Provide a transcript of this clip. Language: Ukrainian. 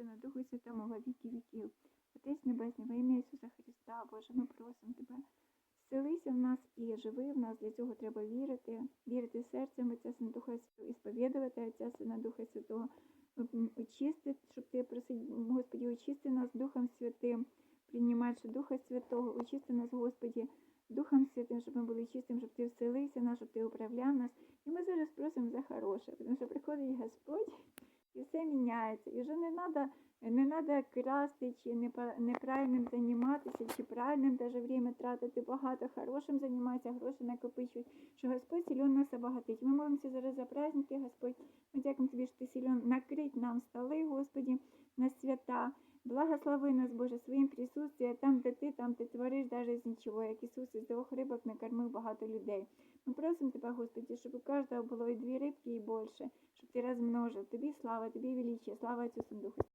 Сину, Духу Святому віки віків. Отець Небесний, во ім'я Ісуса Христа, Боже, ми просимо Тебе. Вселися в нас і живи в нас, для цього треба вірити, вірити серцем Отця Сина Духа Святого, і сповідувати Отця Сина Духа Святого, очисти, щоб ти просив, Господі, очисти нас Духом Святим, приймаючи Духа Святого, очисти нас, Господі, Духом Святим, щоб ми були чистим, щоб ти вселився нас, щоб ти управляв нас. І ми зараз просимо за хороше, тому що приходить Господь все міняється. І вже не треба не надо красти, чи неправильним займатися, чи правильним даже время тратити багато, хорошим займатися, гроші накопичують, що Господь силен нас обогатить. Ми молимося зараз за праздники, Господь. Ми дякуємо тобі, що ти силен накрить нам столи, Господі, на свята. Благослови нас, Боже, своїм присутствием, там, де ти, там де твориш навіть з нічого, як Ісус із двох рибок накормив багато людей. Ми просимо тебе, Господи, щоб у кожного було і дві рибки, і більше, щоб ти розмножив. Тобі слава, тобі величие, слава Ісусу Духу.